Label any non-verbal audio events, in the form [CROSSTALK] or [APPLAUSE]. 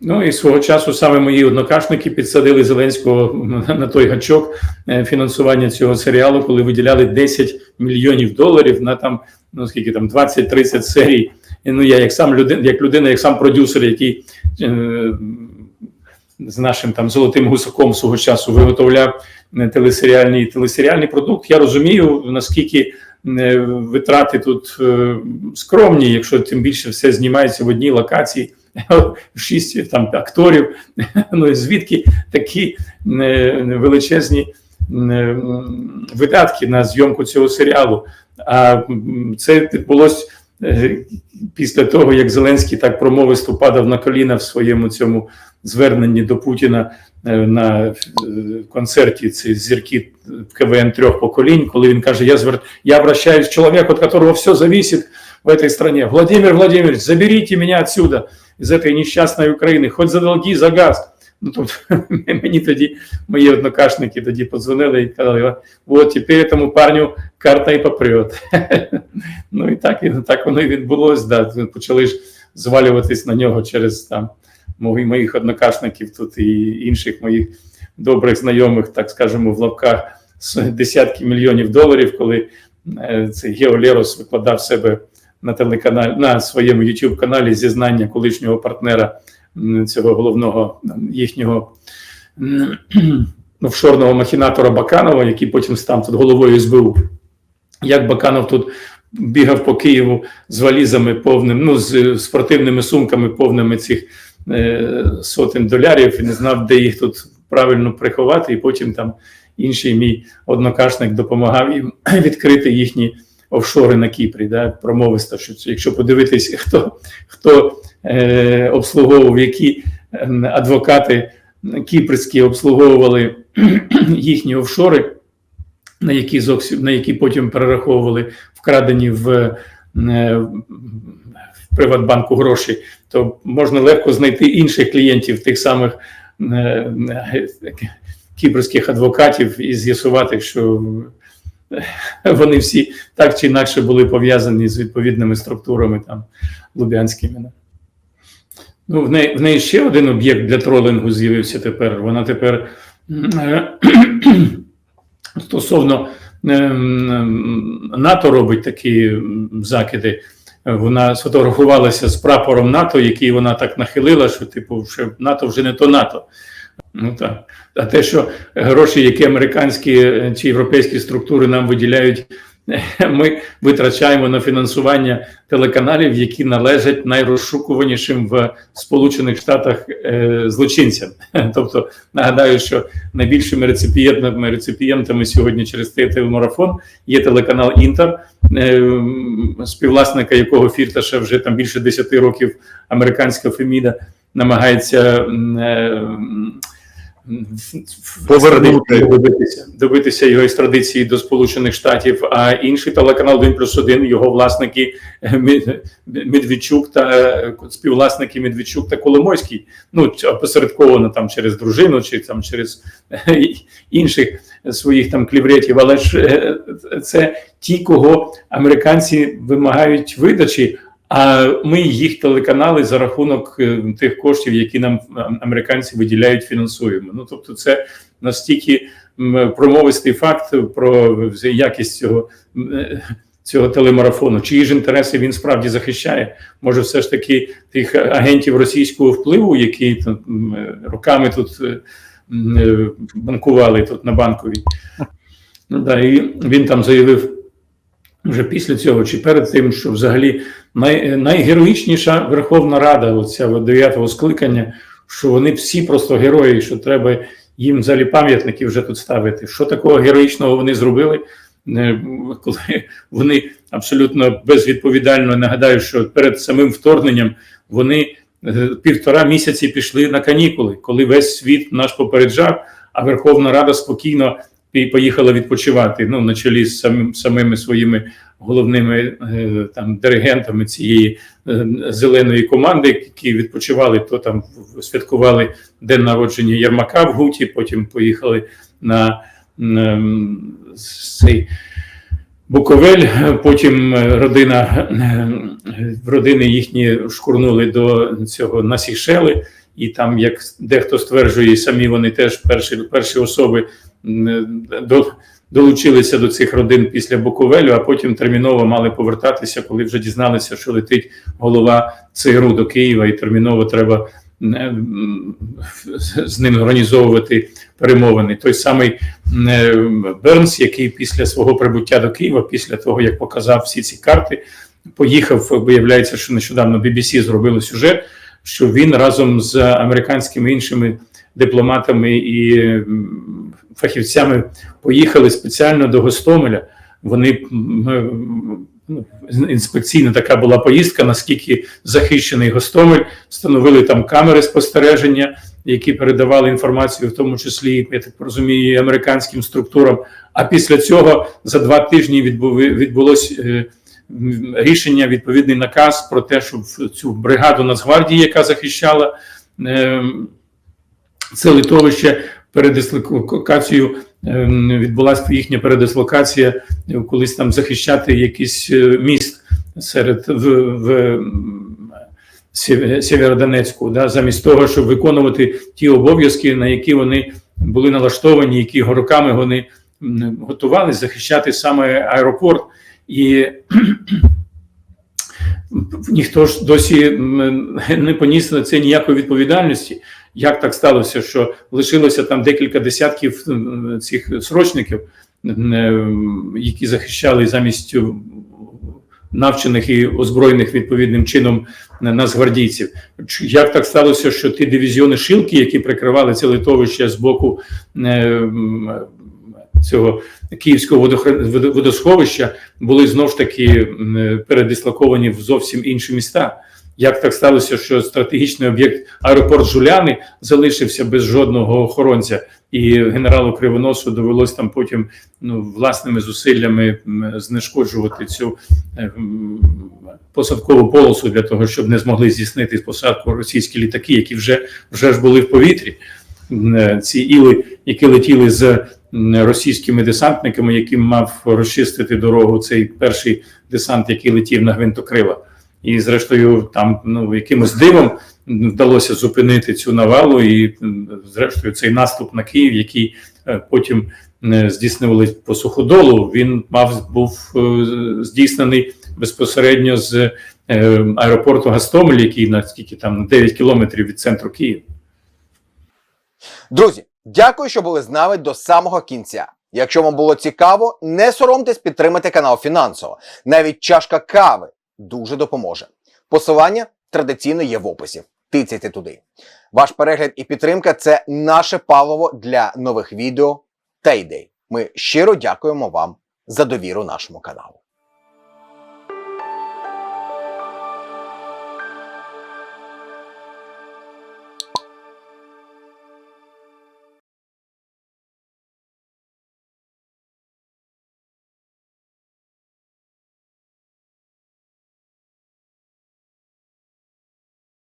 Ну і свого часу саме мої однокашники підсадили Зеленського на той гачок е, фінансування цього серіалу, коли виділяли 10 мільйонів доларів на там ну скільки там 20-30 серій. І, ну я як сам людина, як людина, як сам продюсер, який е, з нашим там золотим гусаком свого часу виготовляв е, телесеріальний телесеріальний продукт. Я розумію наскільки е, витрати тут скромні, якщо тим більше все знімається в одній локації. [LAUGHS] Шість там акторів. [LAUGHS] Ну і звідки такі е, величезні е, видатки на зйомку цього серіалу? А це відбулось е, після того, як Зеленський так промовисто падав на коліна в своєму цьому зверненні до Путіна на концерті ці зірки КВН трьох поколінь, коли він каже: Я звер... я обращаюсь к человеку, от которого все зависит в этой стране. Владимир Владимирович, заберите меня отсюда, из этой нещасної України, хоч за долги, за газ. Ну тут [LAUGHS] мені тоді мої однокашники тоді подзвонили і казали: от тепер цьому парню карта і попрет. [LAUGHS] ну і так, і так воно і відбулось. Да. Почали ж звалюватись на нього через там моїх, однокашників тут і інших моїх добрих знайомих, так скажемо, в лапках десятки мільйонів доларів, коли е, цей Гео Лерос викладав себе на телеканалі на своєму youtube каналі зізнання колишнього партнера цього головного їхнього [CLEARS THROAT] офшорного махінатора Баканова, який потім став тут головою СБУ. Як Баканов тут бігав по Києву з валізами повним, ну з спортивними сумками повними цих е, сотень долярів і не знав, де їх тут правильно приховати, і потім там інший мій однокашник допомагав їм [CLEARS THROAT] відкрити їхні офшори на Кіпрі. Да, промовисто, що якщо подивитись, [LAUGHS] хто, хто е, обслуговував, які е, адвокати кіпрські обслуговували [CLEARS THROAT] їхні офшори, на які зовсім на які потім перераховували вкрадені в, е, в Приватбанку гроші, то можна легко знайти інших клієнтів тих самих е, е, кіпрських адвокатів і з'ясувати, що вони всі так чи інакше були пов'язані з відповідними структурами там лубянськими. Ну, в неї, в неї ще один об'єкт для тролингу з'явився тепер. Вона тепер [CLEARS THROAT] стосовно ем, НАТО робить такі закиди. Вона сфотографувалася з прапором НАТО, який вона так нахилила, що типу, що НАТО вже не то НАТО. Ну так. А те, що гроші, які американські е, чи європейські структури нам виділяють, [LAUGHS] ми витрачаємо на фінансування телеканалів, які належать найрозшукуванішим в Сполучених Штатах е, злочинцям. [LAUGHS] Тобто нагадаю, що найбільшими реципієнтами реципієнтами сьогодні через телемарафон є телеканал Інтер, е, співвласника якого Фірташа вже там більше 10 років американська Феміда намагається е, Повернути. добитися, добитися його екстрадиції до Сполучених Штатів. А інший телеканал 1 плюс 1, його власники е, Медведчук та е, співвласники Медведчук та Коломойський. Ну опосередковано там через дружину, чи там через інших своїх там клівретів. Але ж це ті, кого американці вимагають видачі. А ми їх телеканали за рахунок е, тих коштів, які нам е, американці виділяють, фінансуємо. Ну тобто, це настільки промовистий факт про якість цього, е, цього телемарафону. Чиї ж інтереси він справді захищає? Може, все ж таки тих агентів російського впливу, які там, роками тут банкували тут на банковій. Ну да, і він там заявив вже після цього чи перед тим, що взагалі най, найгероїчніша Верховна Рада, оця от дев'ятого скликання, що вони всі просто герої, що треба їм взагалі пам'ятники вже тут ставити. Що такого героїчного вони зробили? Е, Коли вони абсолютно безвідповідально нагадаю, що перед самим вторгненням вони е, півтора місяці пішли на канікули, коли весь світ наш попереджав, а Верховна Рада спокійно пі- поїхала відпочивати. Ну на чолі з самим самими своїми головними е, там диригентами цієї е, зеленої команди, які відпочивали, то там святкували день народження Єрмака в Гуті, потім поїхали на м, цей Буковель, потім е, родина родини їхні шкурнули до цього на Сішели і там, як дехто стверджує, самі вони теж перші, перші особи долучилися до цих родин після Буковелю, а потім терміново мали повертатися, коли вже дізналися, що летить голова ЦРУ до Києва, і терміново треба з ним організовувати перемовини. Той самий е, Бернс, який після свого прибуття до Києва, після того як показав всі ці карти, поїхав. Виявляється, що нещодавно BBC зробили сюжет, що він разом з американськими іншими дипломатами і фахівцями поїхали спеціально до Гостомеля. Вони ну, інспекційна така була поїздка, наскільки захищений Гостомель, встановили там камери спостереження, які передавали інформацію, в тому числі, я так розумію, американським структурам. А після цього за два тижні відбулось е, рішення, відповідний наказ про те, щоб цю бригаду Нацгвардії, яка захищала е, це литовище, передислокацію ем, відбулася їхня передислокація, е, колись там захищати якийсь е, міст серед в, в Сєвєродонецьку, да, замість того, щоб виконувати ті обов'язки, на які вони були налаштовані, які роками вони готувалися захищати саме аеропорт. І [CLEARS THROAT] ніхто ж досі не поніс на це ніякої відповідальності. Як так сталося, що лишилося там декілька десятків цих срочників, які захищали замість е, навчених і озброєних відповідним чином нацгвардійців. Як так сталося, що ті дивізіони Шилки, які прикривали це литовище з боку е, цього київського водосховища, були знов ж таки передислоковані в зовсім інші міста? Як так сталося, що стратегічний об'єкт аеропорт Жуляни залишився без жодного охоронця, і генералу Кривоносу довелось там потім ну, власними зусиллями знешкоджувати цю е, посадкову полосу для того, щоб не змогли здійснити посадку російські літаки, які вже, вже ж були в повітрі. Е, Ці іли, які летіли з російськими десантниками, яким мав розчистити дорогу цей перший десант, який летів на гвинтокрила. І, зрештою, там ну якимось дивом вдалося зупинити цю навалу, і зрештою цей наступ на Київ, який е, потім е, здійснювали по суходолу, він мав був е, здійснений безпосередньо з аеропорту Гастомель, який на скільки там на 9 кілометрів від центру Києва. Друзі, дякую, що були з нами до самого кінця. Якщо вам було цікаво, не соромтесь підтримати канал фінансово. Навіть чашка кави дуже допоможе. Посилання традиційно є в описі. Тицяйте туди. Ваш перегляд і підтримка це наше паливо для нових відео та ідей. Ми щиро дякуємо вам за довіру нашому каналу.